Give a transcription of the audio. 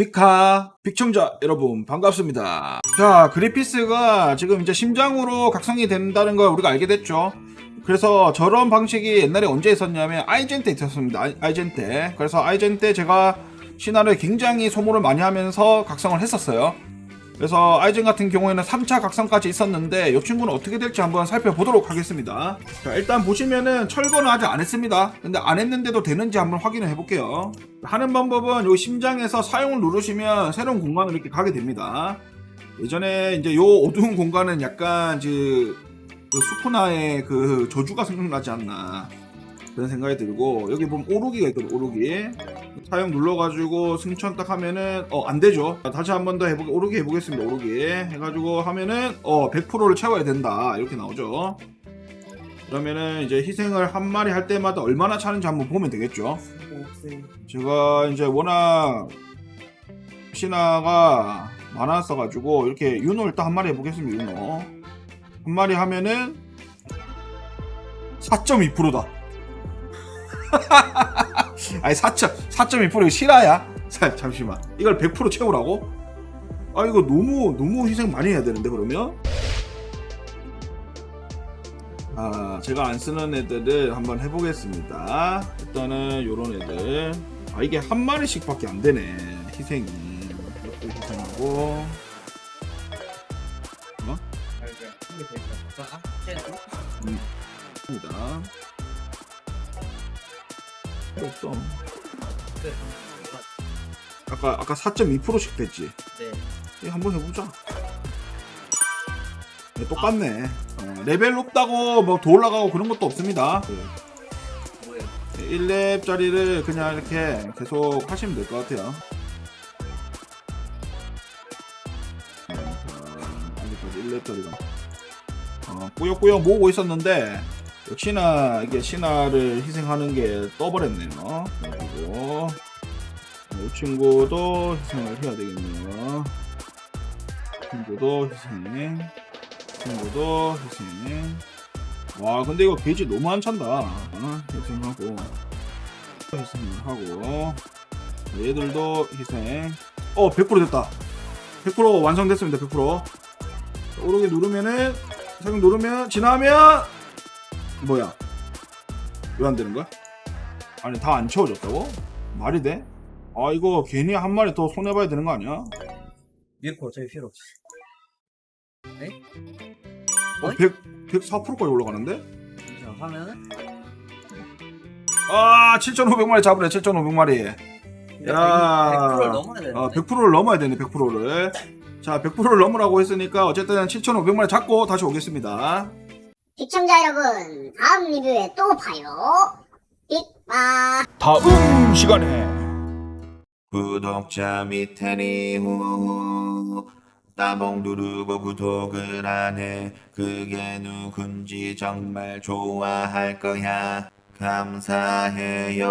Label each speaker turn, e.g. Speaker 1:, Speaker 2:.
Speaker 1: 빅카 빅청자 여러분 반갑습니다. 자 그리피스가 지금 이제 심장으로 각성이 된다는 걸 우리가 알게 됐죠. 그래서 저런 방식이 옛날에 언제 있었냐면 아이젠 때 있었습니다. 아이- 아이젠 때 그래서 아이젠 때 제가 신화를 굉장히 소모를 많이 하면서 각성을 했었어요 그래서 아이젠 같은 경우에는 3차 각성까지 있었는데 이 친구는 어떻게 될지 한번 살펴보도록 하겠습니다. 자 일단 보시면은 철거는 아직 안 했습니다. 근데 안 했는데도 되는지 한번 확인을 해볼게요. 하는 방법은 요 심장에서 사용을 누르시면 새로운 공간으로 이렇게 가게 됩니다. 예전에 이제 요 어두운 공간은 약간 그, 그 수쿠나의 그 저주가 생각나지 않나 그런 생각이 들고 여기 보면 오르기가 있거든 오르기. 사용 눌러가지고 승천 딱 하면은 어 안되죠. 다시 한 번 더 해보 오르기 해보겠습니다 오르기. 해가지고 하면은 어 100%를 채워야 된다. 이렇게 나오죠. 그러면은 이제 희생을 한 마리 할 때마다 얼마나 차는지 한번 보면 되겠죠. 제가 이제 워낙 신화가 많았어가지고 이렇게 윤호 일단 한 마리 해보겠습니다 윤호. 한 마리 하면은 4.2%다 아니 4., 4.2% 이거 실화야? 자, 잠시만 이걸 100% 채우라고? 아 이거 너무 너무 희생 많이 해야 되는데 그러면? 아 제가 안 쓰는 애들을 한번 해보겠습니다 일단은 요런 애들 아 이게 한 마리씩밖에 안 되네 희생이 이것도 희생하고 입니다 필요 없어 아까 아까 4.2%씩 됐지?
Speaker 2: 네.
Speaker 1: 이거 한번 해보자. 네, 똑같네. 어, 레벨 높다고 뭐 더 올라가고 그런 것도 없습니다.
Speaker 2: 뭐예요?
Speaker 1: 1렙짜리를 그냥 이렇게 계속 하시면 될 것 같아요. 여기까지 1렙짜리가. 어, 꾸역꾸역 모으고 있었는데 역시나 이게 신화를 희생하는 게 떠버렸네요. 그리고 이 친구도 희생을 해야 되겠네요. 친구도 희생 친구도 희생 와 근데 이거 게이지 너무 안 찬다. 어? 희생하고. 희생하고. 얘들도 희생. 어 100% 됐다. 100% 완성됐습니다 100% 자, 오르게 누르면은 사용 누르면 지나면 뭐야 왜 안 되는 거야? 아니 다 안 채워졌다고? 말이 돼? 아 이거 괜히 한 마리 더 손해봐야 되는 거 아니야?
Speaker 2: 미르코 어차피 필요 없어.
Speaker 1: 어, 100, 104%까지 올라가는데?
Speaker 2: 자, 하면은
Speaker 1: 아 7,500마리 잡으래 7,500마리
Speaker 2: 근데
Speaker 1: 야.
Speaker 2: 100%를 넘어야 되는데.
Speaker 1: 어, 100%를 넘어야 되네 100%를 자 100%를 넘으라고 했으니까 어쨌든 7,500마리 잡고 다시 오겠습니다
Speaker 3: 시청자 여러분, 다음 리뷰에 또 봐요. 빅바.
Speaker 1: 다음 시간에.
Speaker 4: 구독자 밑에니 후 따봉 누르고 구독을 안 해. 그게 누군지 정말 좋아할 거야. 감사해요